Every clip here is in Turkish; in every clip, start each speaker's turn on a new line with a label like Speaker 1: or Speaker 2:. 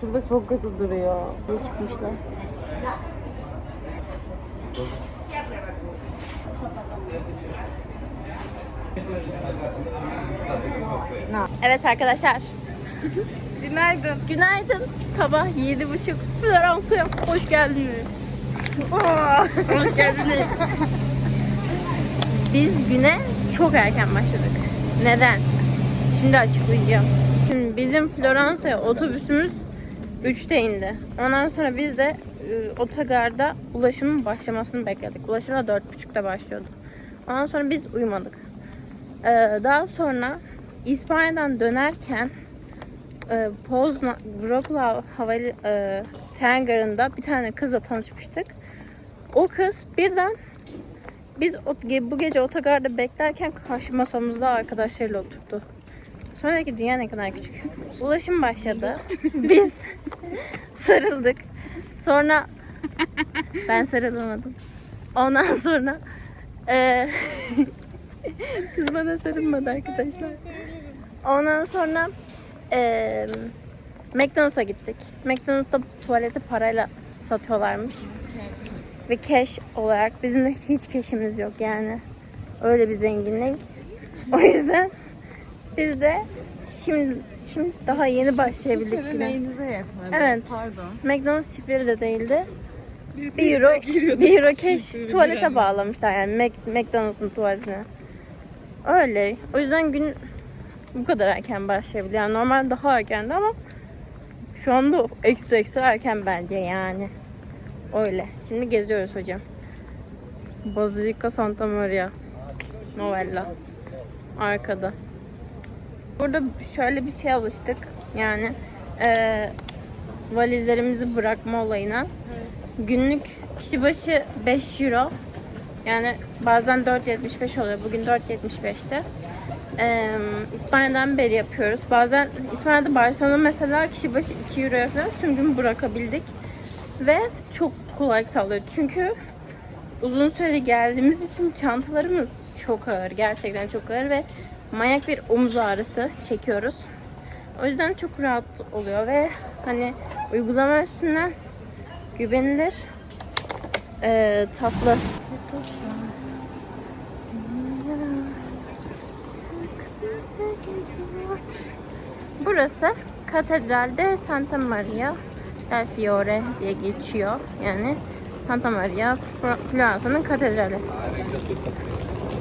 Speaker 1: Şurada çok kötü duruyor.
Speaker 2: Ne çıkmışlar? Evet arkadaşlar.
Speaker 1: Günaydın.
Speaker 2: Günaydın. Sabah yedi buçuk. Floransa'ya hoş geldiniz. hoş geldiniz. Biz güne çok erken başladık. Neden? Şimdi açıklayacağım. Bizim Floransa'ya otobüsümüz 3'te indi. Ondan sonra biz de e, otogarda ulaşımın başlamasını bekledik. Ulaşım da 4.30'da başlıyordu. Ondan sonra biz uyumadık. Ee, daha sonra İspanya'dan dönerken e, Poznan, Wrocław Havali e, tren bir tane kızla tanışmıştık. O kız birden biz bu gece otogarda beklerken karşı masamızda arkadaşlarıyla oturdu. Sonra dedi ki dünya ne kadar küçük. Ulaşım başladı. Biz sarıldık. Sonra ben sarılamadım. Ondan sonra e, kız bana sarılmadı arkadaşlar. Ondan sonra eee McDonald's'a gittik. McDonald's'ta tuvaleti parayla satıyorlarmış. Ve cash olarak bizim de hiç cash'imiz yok yani. Öyle bir zenginlik. O yüzden biz de şimdi şimdi daha yeni başlayabildik güne.
Speaker 1: neyinize yetmedi?
Speaker 2: Evet.
Speaker 1: Pardon.
Speaker 2: McDonald's çiftleri de değildi.
Speaker 1: Biz
Speaker 2: 1 euro. 1 euro
Speaker 1: Çiftleri
Speaker 2: tuvalete
Speaker 1: girelim.
Speaker 2: bağlamışlar yani Mac- McDonald's'ın tuvaletine. Öyle. O yüzden gün bu kadar erken başlayabilir. Yani normalde daha erkendi ama şu anda ekstra ekstra erken bence yani. Öyle. Şimdi geziyoruz hocam. Basilica Santa Maria Novella. Arkada. Burada şöyle bir şey alıştık. Yani eee valizlerimizi bırakma olayına. Günlük kişi başı 5 euro. Yani bazen 4.75 oluyor. Bugün 4.75'te. Ee, İspanya'dan beri yapıyoruz. Bazen İspanya'da Barcelona mesela kişi başı 2 euroya falan tüm gün bırakabildik. Ve çok kolay sağlıyor. Çünkü uzun süre geldiğimiz için çantalarımız çok ağır. Gerçekten çok ağır ve manyak bir omuz ağrısı çekiyoruz. O yüzden çok rahat oluyor ve hani uygulama üstünden güvenilir ee, tatlı. Burası Katedralde Santa Maria del Fiore diye geçiyor. Yani Santa Maria Floransa'nın katedrali.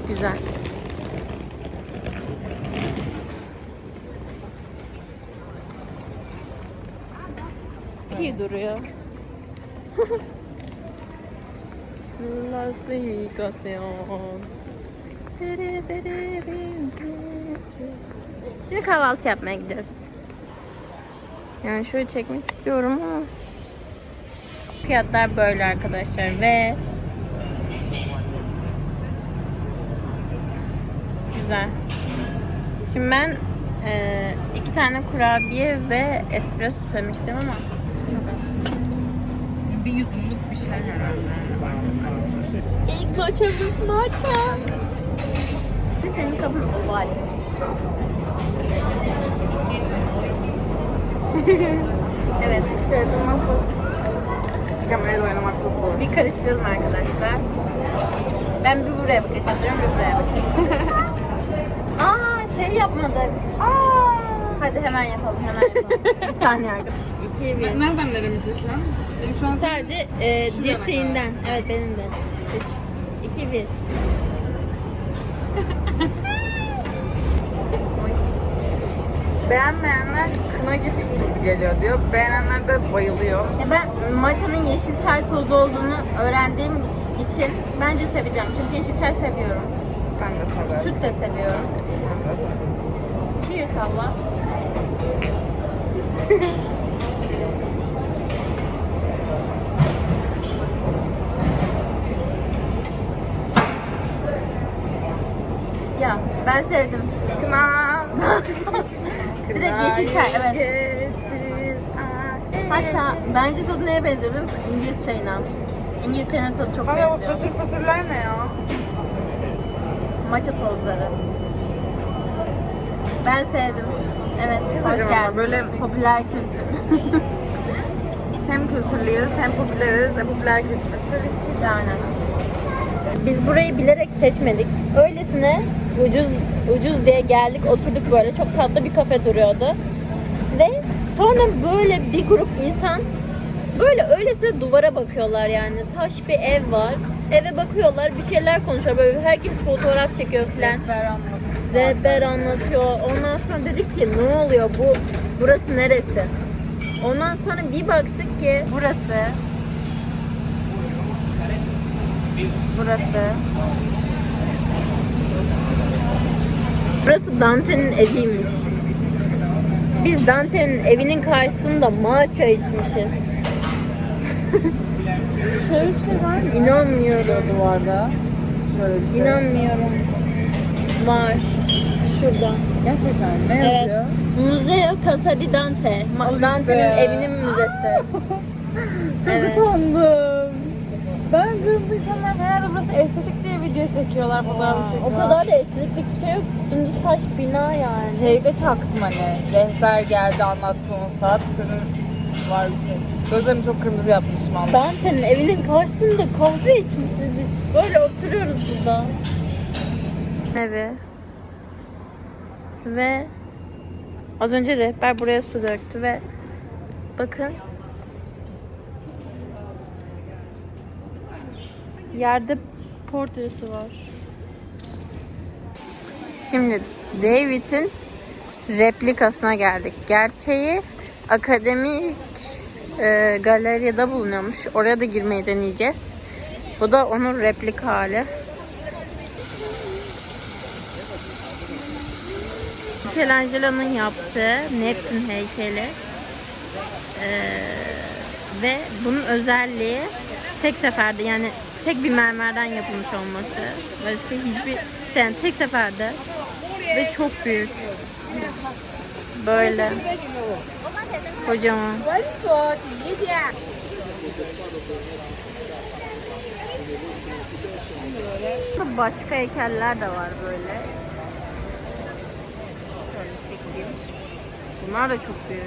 Speaker 2: Güzel. İyi duruyor. Las Vegas Şimdi kahvaltı yapmaya gidiyoruz. Yani şöyle çekmek istiyorum ama fiyatlar böyle arkadaşlar ve güzel. Şimdi ben eee, iki tane kurabiye ve espresso söylemek istiyorum ama çok az.
Speaker 1: Bir yudumluk bir şey herhalde.
Speaker 2: İlk maçımız maça. Senin kapın oval. evet.
Speaker 1: Şey durmazsa küçük kamerayla oynamak çok zor.
Speaker 2: Bir karıştıralım arkadaşlar. Ben bir buraya bakacağım, bir buraya bakayım. Aa şey yapmadık. Aa. Hadi hemen yapalım, hemen yapalım. bir saniye arkadaşlar. 2 1
Speaker 1: Nereden nereye çekiyorum? Benim şu an
Speaker 2: Sadece e,
Speaker 1: Şuraya
Speaker 2: dirseğinden. Evet benim de. 2 1
Speaker 1: beğenmeyenler kına gibi geliyor diyor. Beğenenler de bayılıyor.
Speaker 2: Ya ben maçanın yeşil çay tozu olduğunu öğrendiğim için bence seveceğim. Çünkü yeşil çay seviyorum.
Speaker 1: Ben de severim.
Speaker 2: Süt de seviyorum. Bir salla. ya ben sevdim.
Speaker 1: Kına.
Speaker 2: Direkt yeşil çay evet. Hatta bence tadı neye benziyor biliyor musun? İngiliz çayına. İngiliz çayına tadı çok
Speaker 1: Ama o
Speaker 2: benziyor.
Speaker 1: pötürler ne ya?
Speaker 2: Maça tozları. Ben sevdim. Evet,
Speaker 1: Siz
Speaker 2: hoş
Speaker 1: acaba
Speaker 2: geldiniz.
Speaker 1: böyle-
Speaker 2: popüler kültür.
Speaker 1: Hem kültürlüyüz hem popüleriz hem popüler kültür.
Speaker 2: Yani. Biz burayı bilerek seçmedik. Öylesine ucuz ucuz diye geldik, oturduk böyle. Çok tatlı bir kafe duruyordu. Ve sonra böyle bir grup insan böyle öylesine duvara bakıyorlar yani. Taş bir ev var. Eve bakıyorlar, bir şeyler konuşuyor. Böyle herkes fotoğraf çekiyor filan.
Speaker 1: Rehber anlatıyor.
Speaker 2: Rehber anlatıyor. Ondan sonra dedik ki ne oluyor bu burası neresi? Ondan sonra bir baktık ki burası burası Burası Dante'nin eviymiş. Biz Dante'nin evinin karşısında matcha içmişiz.
Speaker 1: Şöyle bir şey var mı?
Speaker 2: İnanmıyorum.
Speaker 1: duvarda. Şöyle bir şey.
Speaker 2: İnanmıyorum. Var. Şurada.
Speaker 1: Gerçekten ne
Speaker 2: Evet.
Speaker 1: yazıyor?
Speaker 2: Museo Casa di Dante. Ma-
Speaker 1: Al işte.
Speaker 2: Dante'nin evinin müzesi.
Speaker 1: Çok
Speaker 2: Evet.
Speaker 1: utandım. Ben diyorum bu insanlar herhalde burası estetik diye video çekiyorlar, fotoğraf
Speaker 2: o
Speaker 1: çekiyorlar.
Speaker 2: kadar da estetiklik bir şey yok. Dümdüz taş bina yani.
Speaker 1: Şeyde çaktım hani, rehber geldi anlattı 10 saat, senin var bir şey. Gözlerimi çok kırmızı yapmışım anladım.
Speaker 2: Dante'nin evinin karşısında kahve içmişiz biz. Böyle oturuyoruz burada. Evi. Ve az önce rehber buraya su döktü ve bakın yerde portresi var. Şimdi David'in replikasına geldik. Gerçeği akademik e, galeride bulunuyormuş. Oraya da girmeyi deneyeceğiz. Bu da onun replika hali. Michelangelo'nun yaptığı Neptün heykeli. Ee, ve bunun özelliği tek seferde yani tek bir mermerden yapılmış olması. Başka hiçbir şey yani tek seferde ve çok büyük. Böyle. Kocaman. Başka heykeller de var böyle. Bunlar da çok büyük.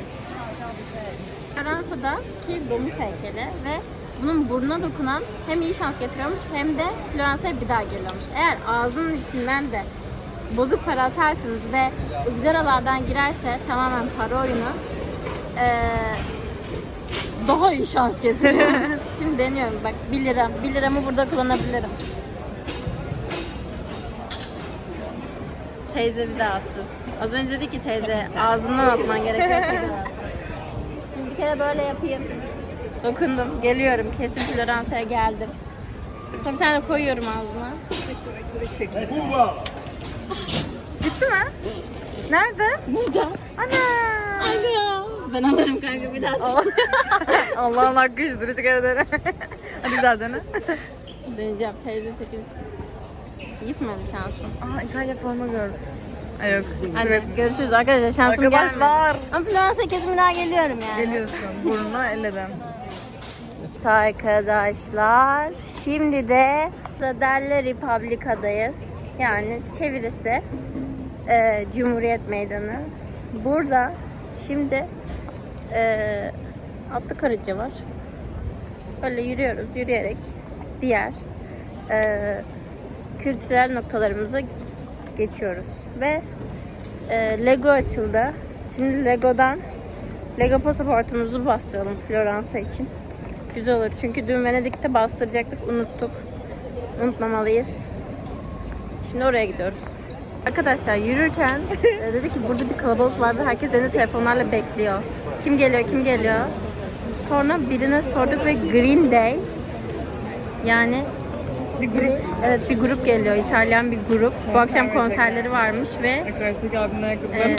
Speaker 2: Floransa'daki domuz heykeli ve bunun burnuna dokunan hem iyi şans getiriyormuş hem de Floransa'ya bir daha geliyormuş. Eğer ağzının içinden de bozuk para atarsanız ve ızgaralardan girerse tamamen para oyunu eee, daha iyi şans getiriyormuş. Şimdi deniyorum bak 1 lira. 1 liramı burada kullanabilirim. Teyze bir daha attı. Az önce dedi ki teyze ağzından atman gerekiyor. Şimdi bir kere böyle yapayım. Dokundum. Geliyorum. Kesin Floransa'ya geldim. Sonra bir tane koyuyorum ağzıma. Gitti mi? Nerede? Burada.
Speaker 1: Ana!
Speaker 2: Ana. Ben alırım kanka bir daha.
Speaker 1: Allah'ın hakkı hiç kere dene. Hadi bir daha dene.
Speaker 2: Deneyeceğim. Teyze çekilsin. Gitmedi şansım.
Speaker 1: Aa İtalya forma gördüm. Ay yok.
Speaker 2: Hadi görüşürüz arkadaşlar. Şansım
Speaker 1: Arkadaşlar.
Speaker 2: gelmedi. Ama Floransa'ya kesin bir daha geliyorum yani.
Speaker 1: Geliyorsun burnuna elleden.
Speaker 2: Evet arkadaşlar. Şimdi de Zadelle Republica'dayız. Yani çevirisi e, Cumhuriyet Meydanı. Burada şimdi e, atlı karınca var. Böyle yürüyoruz. Yürüyerek diğer e, kültürel noktalarımıza geçiyoruz. Ve e, Lego açıldı. Şimdi Lego'dan Lego pasaportumuzu bastıralım Floransa için. Güzel olur. Çünkü dün Venedik'te bastıracaktık. Unuttuk. Unutmamalıyız. Şimdi oraya gidiyoruz. Arkadaşlar yürürken e, dedi ki burada bir kalabalık var ve herkes elinde telefonlarla bekliyor. Kim geliyor, kim geliyor? Sonra birine sorduk ve Green Day yani
Speaker 1: Bir grup.
Speaker 2: evet bir grup geliyor. İtalyan bir grup. Bu akşam konserleri varmış ve
Speaker 1: Karşıdaki abinin ayakkabılarını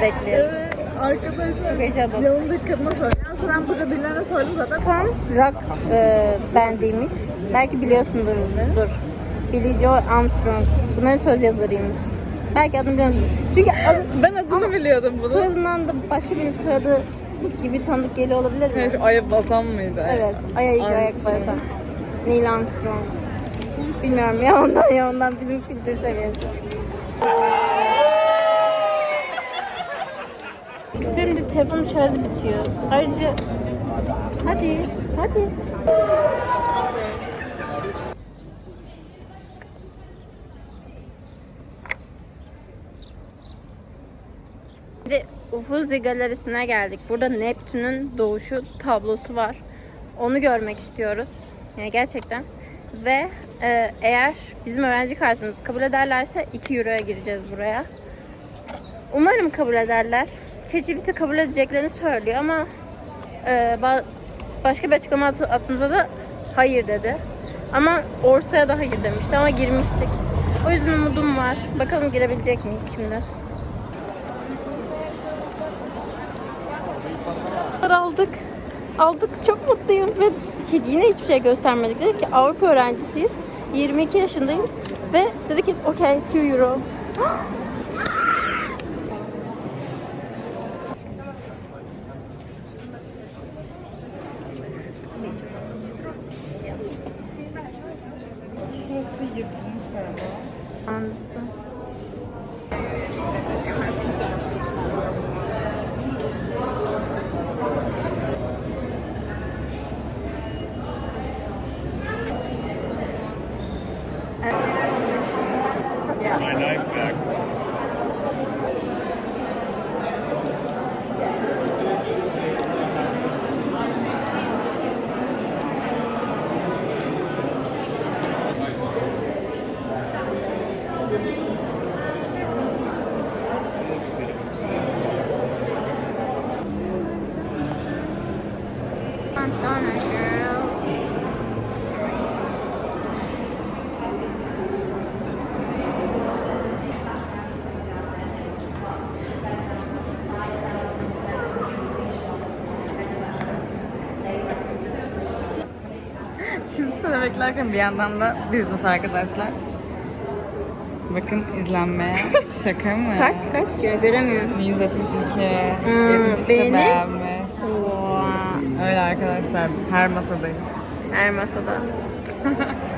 Speaker 2: bekliyor.
Speaker 1: Evet arkadaşlar. Yanımdaki kadına sor. Yalnız ben burada birilerine sordum zaten.
Speaker 2: Tam rock e, bandiymiş. Belki biliyorsundur. Dur. Billie Joe Armstrong. Bunların söz yazarıymış. Belki adını biliyorsun. Çünkü adı,
Speaker 1: Ben adını biliyordum bunu.
Speaker 2: soyadından da başka birinin soyadı gibi tanıdık geliyor olabilir mi?
Speaker 1: Evet, şu şey Aya Basan mıydı?
Speaker 2: Evet, Aya İlgi Ayak Basan. Neil Armstrong. Bilmiyorum ya ondan ya ondan bizim kültür seviyesi. Şimdi telefonum şarjı bitiyor. Ayrıca hadi hadi. Bir de Ufuzzi Galerisi'ne geldik. Burada Neptün'ün doğuşu tablosu var. Onu görmek istiyoruz. Yani gerçekten. Ve e, eğer bizim öğrenci kartımızı kabul ederlerse 2 euroya gireceğiz buraya. Umarım kabul ederler. ChatGPT kabul edeceklerini söylüyor ama e, ba- başka bir açıklama at- attığımızda da hayır dedi. Ama Orsa'ya da hayır demişti ama girmiştik. O yüzden umudum var. Bakalım girebilecek miyiz şimdi? Aldık. Aldık. Çok mutluyum ve hiç- yine hiçbir şey göstermedik. Dedik ki Avrupa öğrencisiyiz. 22 yaşındayım ve dedi ki okey 2 euro.
Speaker 1: Beklerken bir yandan da business arkadaşlar. Bakın izlenmeye. Şaka mı?
Speaker 2: Kaç kaç diyor göremiyorum.
Speaker 1: 132,
Speaker 2: Hmm,
Speaker 1: 72 de
Speaker 2: beğeni.
Speaker 1: beğenmiş.
Speaker 2: Wow.
Speaker 1: Öyle arkadaşlar her masadayız.
Speaker 2: Her masada.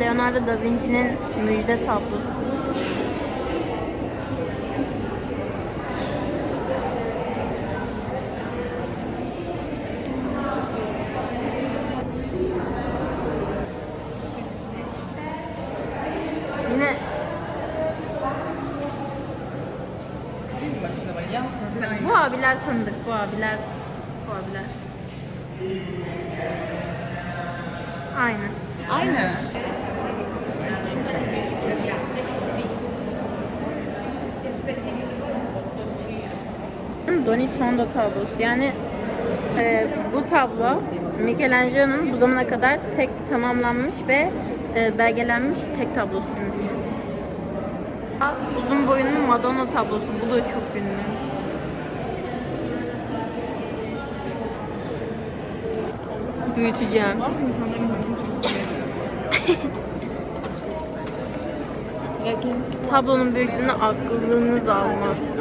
Speaker 2: Leonardo da Vinci'nin müjde tablosu. Yine bu abiler tanıdık bu abiler bu abiler. Aynen.
Speaker 1: Aynı.
Speaker 2: Donatello tablosu. Yani e, bu tablo Michelangelo'nun bu zamana kadar tek tamamlanmış ve e, belgelenmiş tek tablosuymuş. Uzun boyunlu Madonna tablosu. Bu da çok ünlü. Büyüteceğim. Tablonun büyüklüğüne aklınız almaz.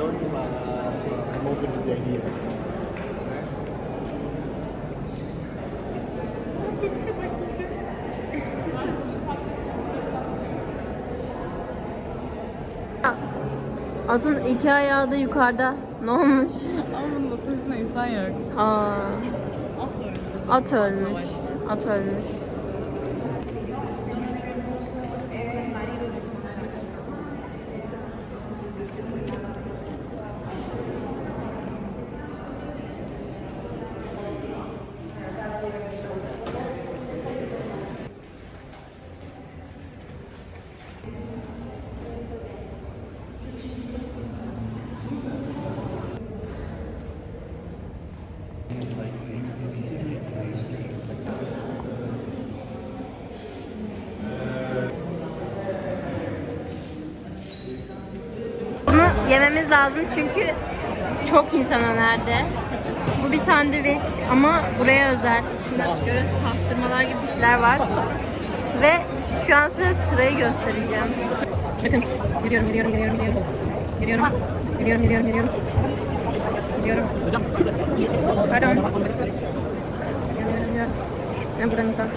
Speaker 3: Open to the idea.
Speaker 2: Atın iki ayağı da yukarıda. Ne olmuş?
Speaker 1: Ama bunun otobüsünde insan yok.
Speaker 2: Aa,
Speaker 1: At öyle.
Speaker 2: at ölmüş. At ölmüş. Yememiz lazım çünkü çok insan önerdi. Bu bir sandviç ama buraya özel. İçinde göre pastırmalar gibi bir şeyler var. Ve şu an size sırayı göstereceğim. Bakın. Geliyorum, geliyorum, geliyorum, geliyorum. Geliyorum. Geliyorum, geliyorum, geliyorum. Geliyorum. Pardon. Ben buradan insan.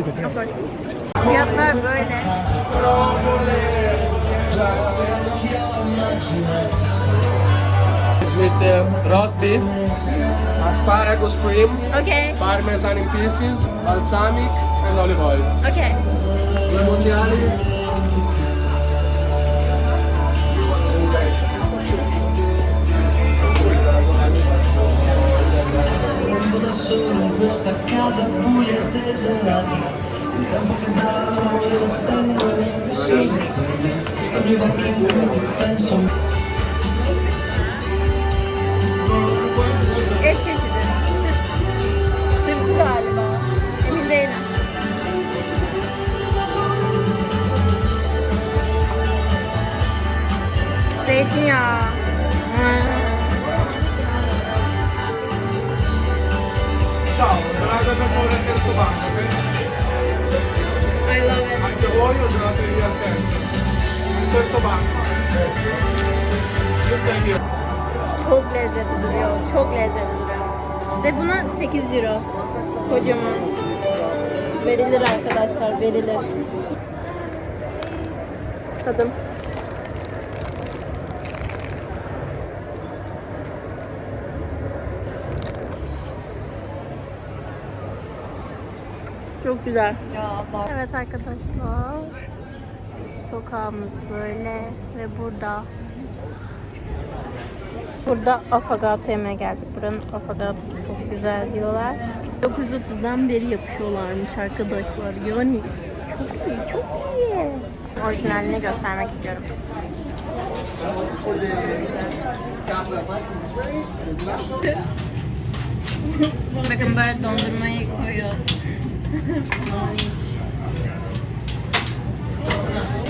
Speaker 2: Fiyatlar böyle.
Speaker 4: With uh, roast beef, asparagus cream,
Speaker 2: Okay,
Speaker 4: parmesan in pieces, balsamic, and olive oil.
Speaker 2: okay. River Plate, River Plate, arkadaşlar, verilir. Tadım. Çok güzel. Evet arkadaşlar. Sokağımız böyle ve burada Burada afagato yemeye geldik. Buranın afagatosu çok güzel diyorlar. 930'dan beri yapıyorlarmış arkadaşlar. Yani çok iyi, çok iyi. Orijinalini göstermek istiyorum. Bakın böyle dondurmayı koyuyor.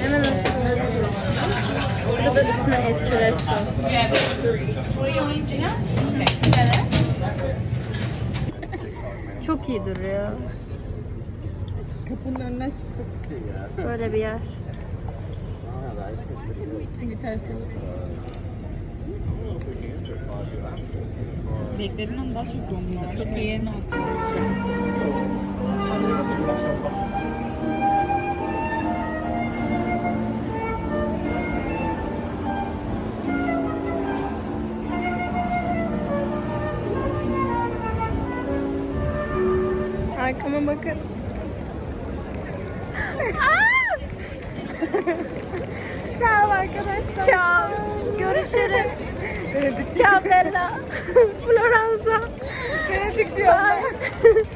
Speaker 2: Hemen Burada da üstüne espresso. Çok iyi duruyor.
Speaker 1: Kapının önüne çıktık.
Speaker 2: Böyle bir yer.
Speaker 1: Tarafta? Beklediğinden daha çok var. Çok iyi.
Speaker 2: Arkama bakın. Ciao arkadaşlar. Ciao. Görüşürüz. Ciao Bella. Floransa.
Speaker 1: Venedik diyor.
Speaker 2: Bye.